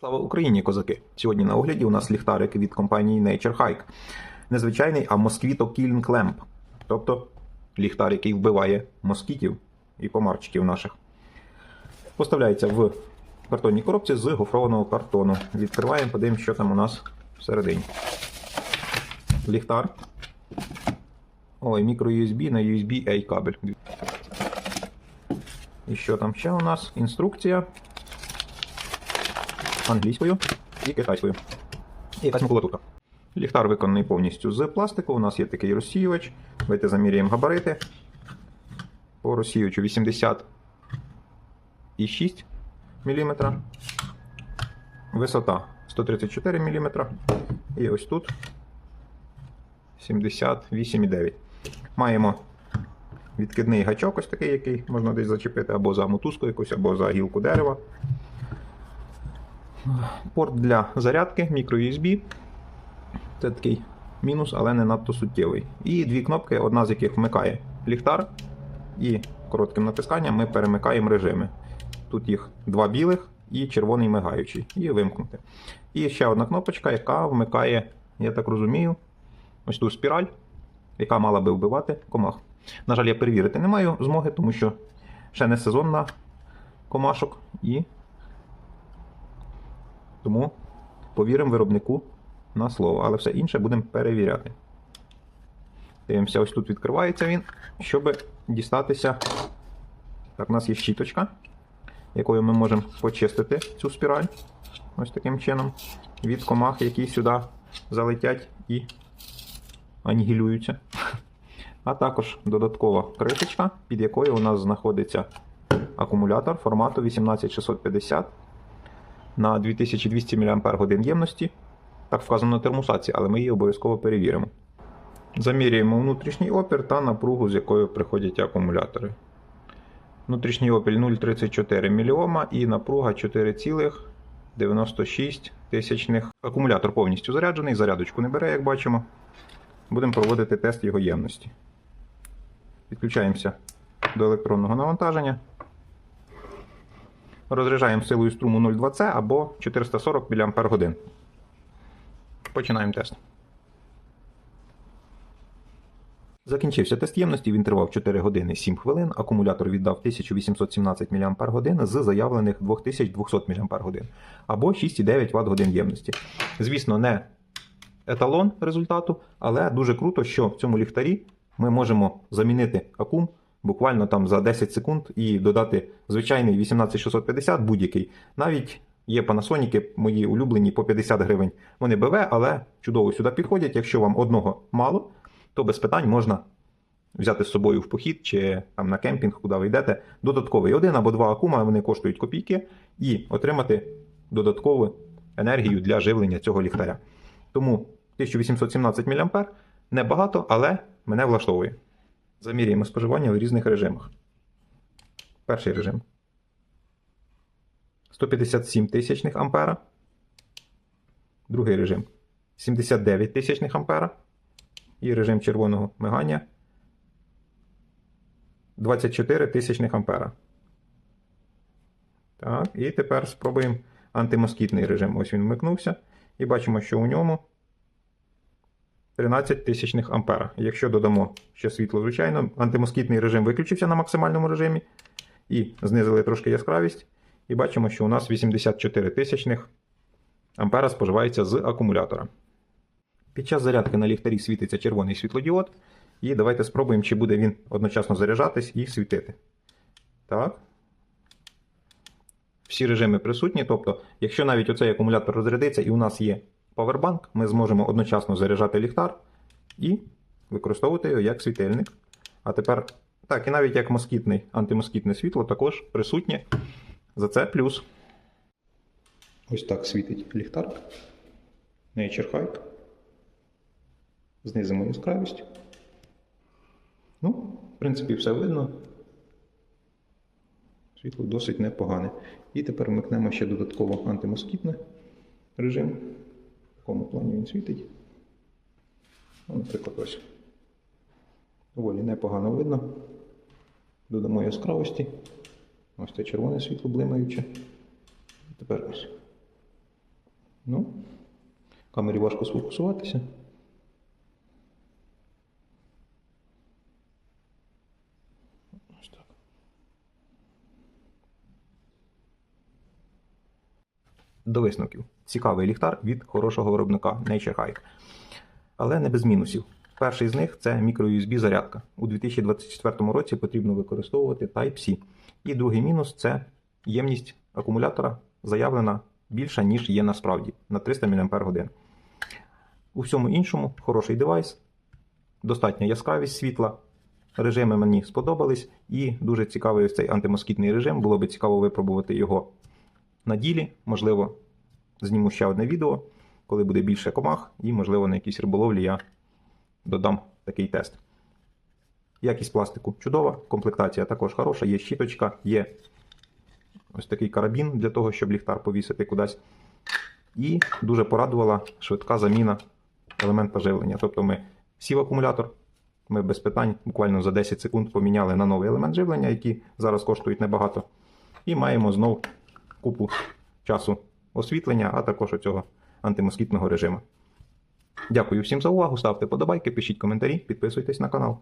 Слава Україні, козаки! Сьогодні на огляді у нас ліхтарик від компанії Nature Hike. Незвичайний, а Mosquito Killing Lamp. Тобто ліхтар, який вбиває москітів і комарчиків наших. Поставляється в картонній коробці з гофрованого картону. Відкриваємо, подивимося, що там у нас всередині. Ліхтар. Ой, мікро USB на USB-A кабель. І що там ще у нас? Інструкція англійською і китайською. І якась макулатурка. Ліхтар виконаний повністю з пластику. У нас є такий розсіювач. Давайте заміряємо габарити. По розсіювачу 80,6 мм. Висота 134 мм. І ось тут 78,9 Маємо відкидний гачок, ось такий, який можна десь зачепити або за мотузку якусь, або за гілку дерева. Порт для зарядки, microUSB. Це такий мінус, але не надто суттєвий. І дві кнопки, одна з яких вмикає ліхтар. І коротким натисканням ми перемикаємо режими. Тут їх два білих і червоний мигаючий. І вимкнути. І ще одна кнопочка, яка вмикає, я так розумію, ось ту спіраль, яка мала би вбивати комах. На жаль, я перевірити не маю змоги, тому що ще не сезон на комашок. І тому повіримо виробнику на слово, але все інше будемо перевіряти. Дивимося, ось тут відкривається він, щоб дістатися. Так, у нас є щіточка, якою ми можемо почистити цю спіраль. Ось таким чином. Від комах, які сюди залетять і анігілюються. А також додаткова кришечка, під якою у нас знаходиться акумулятор формату 18650 на 2200 мАч ємності. Так вказано на термосаці, але ми її обов'язково перевіримо. Замірюємо внутрішній опір та напругу, з якою приходять акумулятори. Внутрішній опір 0,34 мОм і напруга 4,96 тисячних. Акумулятор повністю заряджений, зарядочку не бере, як бачимо. Будемо проводити тест його ємності. Підключаємося до електронного навантаження. Розряджаємо силою струму 0,2C або 440 мАч. Починаємо тест. Закінчився тест ємності, він тривав 4 години 7 хвилин. Акумулятор віддав 1817 мАч з заявлених 2200 мАч або 6,9 Вт годин ємності. Звісно, не еталон результату, але дуже круто, що в цьому ліхтарі ми можемо замінити акум буквально там за 10 секунд і додати звичайний 18650 будь-який. Навіть є Panasonic, мої улюблені по 50 гривень. Вони БВ, але чудово сюди підходять. Якщо вам одного мало, то без питань можна взяти з собою в похід чи там на кемпінг, куди ви йдете. Додатковий один або два акума, вони коштують копійки, і отримати додаткову енергію для живлення цього ліхтаря. Тому 1817 мА небагато, але мене влаштовує. Замірюємо споживання в різних режимах. Перший режим 157 тисячних ампера. Другий режим 79 тисячних ампера. І режим червоного мигання 24 тисячних ампера. Так, і тепер спробуємо антимоскітний режим. Ось він вмикнувся. І бачимо, що у ньому 13 тисячних ампера. Якщо додамо ще світло, звичайно, антимоскітний режим виключився на максимальному режимі. І знизили трошки яскравість. І бачимо, що у нас 84 тисячних ампера споживається з акумулятора. Під час зарядки на ліхтарі світиться червоний світлодіод. І давайте спробуємо, чи буде він одночасно заряджатись і світити. Так. Всі режими присутні. Тобто, якщо навіть оцей акумулятор розрядиться і у нас є павербанк, ми зможемо одночасно заряджати ліхтар і використовувати його як світильник. А тепер, так, і навіть як москітний, антимоскітне світло також присутнє. За це плюс. Ось так світить ліхтар. Nature Hike. Знизимо яскравість. Ну, в принципі, все видно. Світло досить непогане. І тепер вмикнемо ще додатково антимоскітний режим. Якому плані він світить. Ну, наприклад, ось. Доволі непогано видно. Додамо яскравості. Ось це червоне світло блимаюче. Тепер ось. Ну, камері важко сфокусуватися. До висновків. Цікавий ліхтар від хорошого виробника Nature Hike. Але не без мінусів. Перший з них це microUSB зарядка. У 2024 році потрібно використовувати Type-C. І другий мінус це ємність акумулятора заявлена більша, ніж є насправді на 300 мАч. У всьому іншому хороший девайс, достатня яскравість світла. Режими мені сподобались, і дуже цікавий ось цей антимоскітний режим. Було би цікаво випробувати його на ділі. Можливо, зніму ще одне відео, коли буде більше комах, і, можливо, на якійсь риболовлі я додам такий тест. Якість пластику чудова, комплектація також хороша, є щіточка, є ось такий карабін для того, щоб ліхтар повісити кудись. І дуже порадувала швидка заміна елемента живлення. Тобто ми сів акумулятор, ми без питань буквально за 10 секунд поміняли на новий елемент живлення, які зараз коштують небагато. І маємо знов купу часу освітлення, а також оцього антимоскітного режиму. Дякую всім за увагу. Ставте подобайки, пишіть коментарі, підписуйтесь на канал.